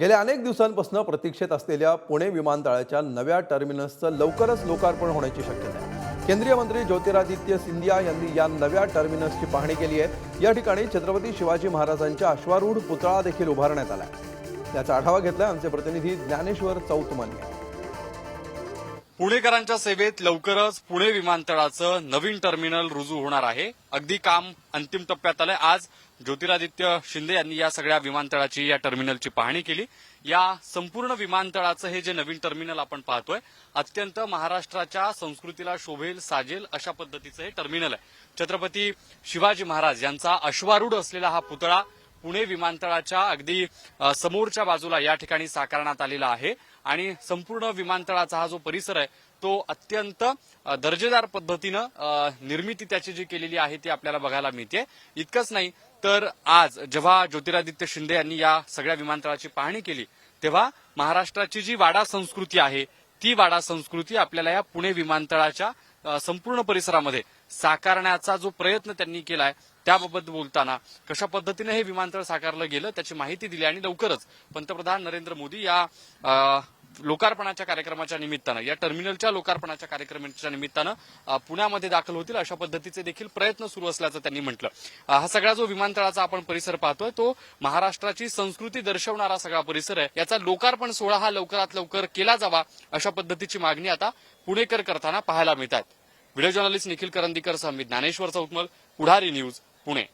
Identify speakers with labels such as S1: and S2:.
S1: गेल्या अनेक दिवसांपासून प्रतीक्षेत असलेल्या पुणे विमानतळाच्या नव्या टर्मिनसचं लवकरच लोकार्पण होण्याची शक्यता आहे. केंद्रीय मंत्री ज्योतिरादित्य सिंधिया यांनी या नव्या टर्मिनसची पाहणी केली आहे. या ठिकाणी छत्रपती शिवाजी महाराजांच्या अश्वारूढ पुतळा देखील उभारण्यात आला आहे. त्याचा आढावा घेतला आमचे प्रतिनिधी ज्ञानेश्वर चौतमन यांनी.
S2: पुणेकरांच्या सेवेत लवकरच पुणे विमानतळाचं नवीन टर्मिनल रुजू होणार आहे. अगदी काम अंतिम टप्प्यात आलंय. आज ज्योतिरादित्य शिंदे यांनी या सगळ्या विमानतळाची या टर्मिनलची पाहणी केली. या संपूर्ण विमानतळाचं हे जे नवीन टर्मिनल आपण पाहतोय अत्यंत महाराष्ट्राच्या संस्कृतीला शोभेल साजेल अशा पद्धतीचं हे टर्मिनल आहे. छत्रपती शिवाजी महाराज यांचा अश्वारूढ असलेला हा पुतळा पुणे विमानतळाच्या अगदी समोरच्या बाजूला या ठिकाणी साकारण्यात आलेला आहे. आणि संपूर्ण विमानतळाचा हा जो परिसर आहे तो अत्यंत दर्जेदार पद्धतीनं निर्मिती त्याची जी केलेली आहे ती आपल्याला बघायला मिळते इतकंच नाही तर आज जेव्हा ज्योतिरादित्य शिंदे यांनी या सगळ्या विमानतळाची पाहणी केली तेव्हा महाराष्ट्राची जी वाडा संस्कृती आहे ती वाडा संस्कृती आपल्याला या पुणे विमानतळाच्या संपूर्ण परिसरामध्ये साकारण्याचा जो प्रयत्न त्यांनी केलाय त्याबाबत बोलताना कशा पद्धतीने हे विमानतळ साकारलं गेलं त्याची माहिती दिली आणि लवकरच पंतप्रधान नरेंद्र मोदी या लोकार्पणाच्या कार्यक्रमाच्या निमित्तानं या टर्मिनलच्या लोकार्पणाच्या कार्यक्रमाच्या निमित्तानं पुण्यामध्ये दाखल होतील अशा पद्धतीचे देखील प्रयत्न सुरू असल्याचं त्यांनी म्हटलं. हा सगळा जो विमानतळाचा आपण परिसर पाहतोय तो महाराष्ट्राची संस्कृती दर्शवणारा सगळा परिसर आहे. याचा लोकार्पण सोहळा हा लवकरात लवकर केला जावा अशा पद्धतीची मागणी आता पुणेकर करताना पाहायला मिळतात व्हिडिओ जर्नलिस्ट निखिल करंदीकर सह मी ज्ञानेश्वर चौकमल पुढारी न्यूज पुणे.